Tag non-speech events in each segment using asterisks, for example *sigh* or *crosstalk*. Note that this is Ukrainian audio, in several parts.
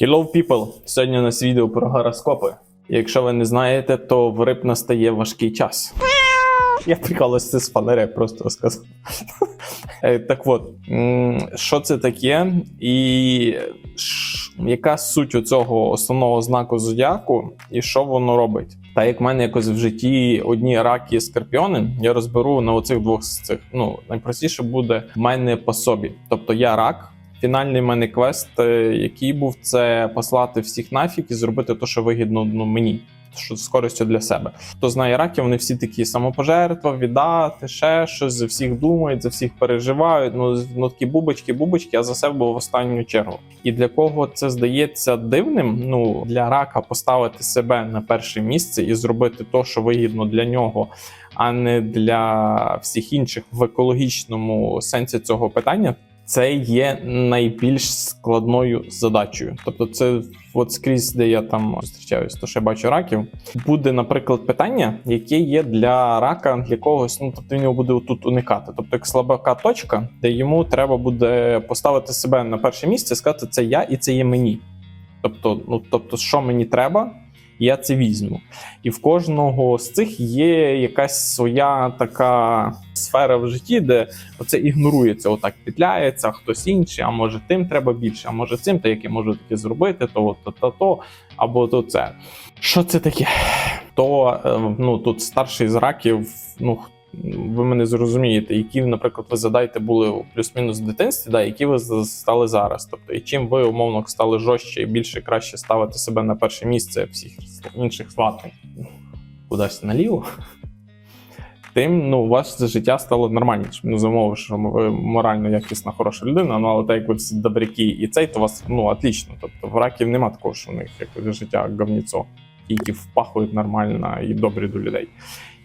Hello people! Сьогодні у нас відео про гороскопи. Якщо ви не знаєте, то в риб настає важкий час. Я прикалуюся з фанери, просто сказав. *laughs* Е, Так от, що це таке, і яка суть у цього основного знаку зодіаку, і що воно робить? Та як в мене якось в житті одні раки і скорпіони, я розберу на оцих двох з цих. Ну, найпростіше буде в мене по собі. Тобто я рак. Фінальний мене квест, е, який був, це послати всіх нафіг і зробити те, що вигідно ну, мені, що з користю для себе. Хто знає раків, вони всі такі самопожертва, віддати, ще щось за всіх думають, за всіх переживають. Ну, ну такі бубочки, бубочки, а за себе в останню чергу. І для кого це здається дивним, ну для рака поставити себе на перше місце і зробити те, що вигідно для нього. А не для всіх інших в екологічному сенсі цього питання, це є найбільш складною задачею. Тобто, це от скрізь, де я там зустрічаюсь, то я бачу раків, буде, наприклад, питання, яке є для рака якогось, ну тобто він його буде тут уникати. Тобто, як слабака точка, де йому треба буде поставити себе на перше місце, сказати, це я і це є мені. Тобто, ну тобто, що мені треба, я це візьму. І в кожного з цих є якась своя така сфера в житті, де оце ігнорується, отак підляється, хтось інший, а може тим треба більше, а може цим, та як я можу таке зробити, то то, то, то, або то це. Що це таке? То е, ну тут старший з раків, ну. Ви мене зрозумієте, які, наприклад, ви задаєте були плюс-мінус в дитинстві, да, які ви стали зараз. Тобто, і чим ви умовно стали жорстче і більше краще ставити себе на перше місце всіх інших сватів кудись наліво, тим ну, вас життя стало нормальнішим. Ну, за умови, що ви морально якісна, хороша людина, ну але так як ви всі добряки і цей, то у вас ну, отлично. Тобто в раків нема такого, що у них як життя говніцо, які впахують нормально і добрі до людей.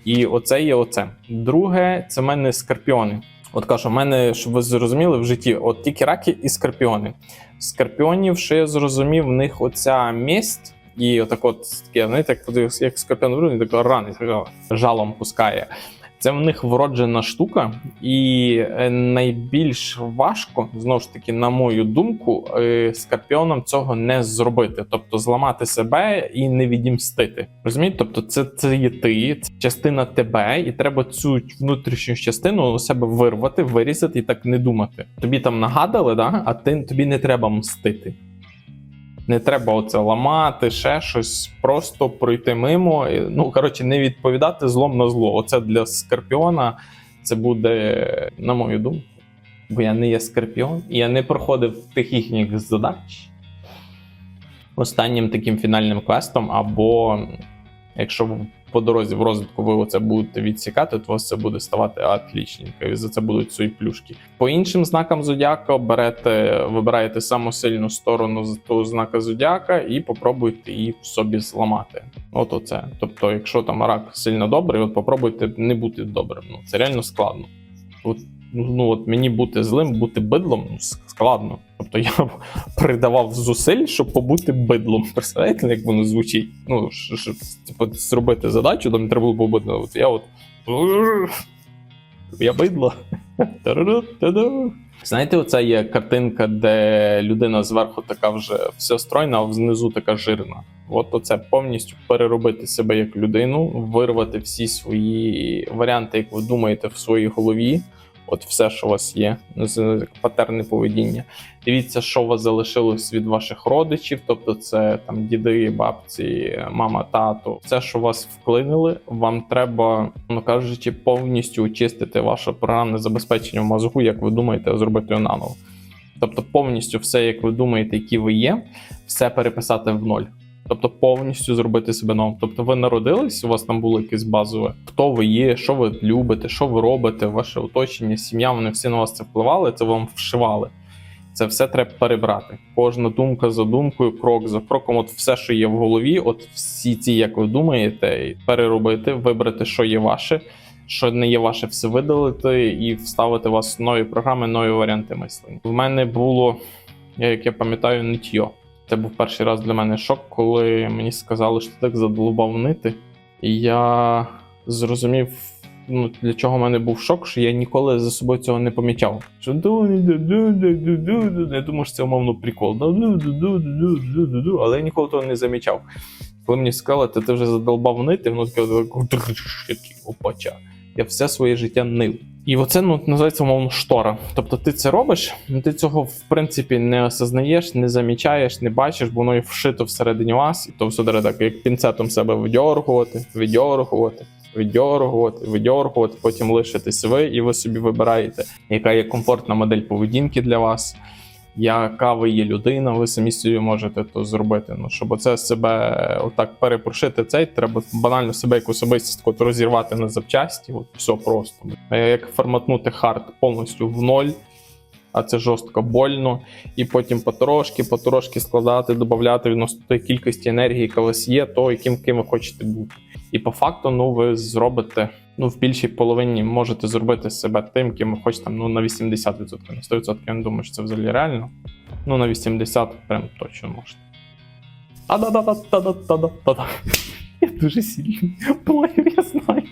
І оце є оце. Друге, це в мене скорпіони. От кажу, в мене, щоб ви зрозуміли, в житті от тільки раки і скорпіони. Скорпіонів, що я зрозумів, в них оця мість, і отак от таке, знаєте, як, як скорпіон вирує, так ранить, жалом пускає. Це в них вроджена штука, і е, найбільш важко, знову ж таки, на мою думку, е, скорпіоном цього не зробити, тобто зламати себе і не відімстити. Розумієте? Тобто, це, це є ти, це частина тебе, і треба цю внутрішню частину у себе вирвати, вирізати і так не думати. Тобі там нагадали, да? а ти тобі не треба мстити. Не треба оце ламати, ще щось, просто пройти мимо. Ну, коротше, не відповідати злом на зло. Оце для скорпіона це буде, на мою думку. Бо я не є скорпіон, і я не проходив тих їхніх задач останнім таким фінальним квестом, або якщо по дорозі в розвитку ви оце будете відсікати, то у вас це буде ставати отлічненько, і за це будуть свої плюшки. По іншим знакам зодіака берете, вибираєте саму сильну сторону того знака зодіака і попробуйте її в собі зламати. От оце. Тобто, якщо там рак сильно добрий, от попробуйте не бути добрим. Ну це реально складно. От ну, ну от мені бути злим, бути бидлом ну, складно. Тобто я б *laughs* придавав зусиль, щоб побути бидлом. Представляєте, як воно звучить? Ну, щоб, типу, зробити задачу, там треба було побути. От я от. Я бидло. *laughs* Знаєте, оця є картинка, де людина зверху така вже все стройна, а внизу така жирна. От оце повністю переробити себе як людину, вирвати всі свої варіанти, як ви думаєте, в своїй голові. От все, що у вас є, з- патерни поведіння. Дивіться, що у вас залишилось від ваших родичів, тобто це там діди, бабці, мама, тато. Все, що вас вклинили, вам треба, ну кажучи, повністю очистити ваше програмне забезпечення в мозку, як ви думаєте, зробити його наново. Тобто, повністю все, як ви думаєте, які ви є, все переписати в ноль. Тобто повністю зробити себе новим. Тобто ви народились, у вас там було якесь базове, хто ви є, що ви любите, що ви робите, ваше оточення, сім'я, вони всі на вас це впливали, це вам вшивали. Це все треба перебрати. Кожна думка за думкою, крок за кроком, от все, що є в голові, от всі ці, як ви думаєте, переробити, вибрати, що є ваше, що не є ваше, все видалити і вставити вас нові програми, нові варіанти мислення. В мене було, як я пам'ятаю, нитьо. Це був перший раз для мене шок, коли мені сказали, що так задолбав нити. І я зрозумів ну, для чого в мене був шок, що я ніколи за собою цього не помічав. Що я думаю, що це умовно прикол. Але я ніколи того не замічав. Коли мені сказали, ти, вже задолбав нити, воно таке опача. Я все своє життя нив. І оце ну, називається умовно штора. Тобто ти це робиш, ну, ти цього в принципі не осознаєш, не замічаєш, не бачиш, бо воно і вшито всередині вас, і то все треба так, як пінцетом себе видьоргувати, видьоргувати, видьоргувати, видьоргувати, потім лишитись ви, і ви собі вибираєте, яка є комфортна модель поведінки для вас, яка ви є людина, ви самі собі можете то зробити. Ну, щоб оце себе отак перепрошити цей, треба банально себе як особистість от розірвати на запчасті. От все просто. Як форматнути хард повністю в ноль. А це жорстко больно, і потім потрошки, потрошки складати, додати відносно тої кількості енергії, яка у вас є, то яким ким ви хочете бути. І по факту, ну ви зробите ну в більшій половині можете зробити себе тим, ким ви хочете ну, на 80%. На 100% я не думаю, що це взагалі реально. Ну на 80% прям точно можете. А да да да да да да да Я дуже сильний блогер, *laughs* я знаю.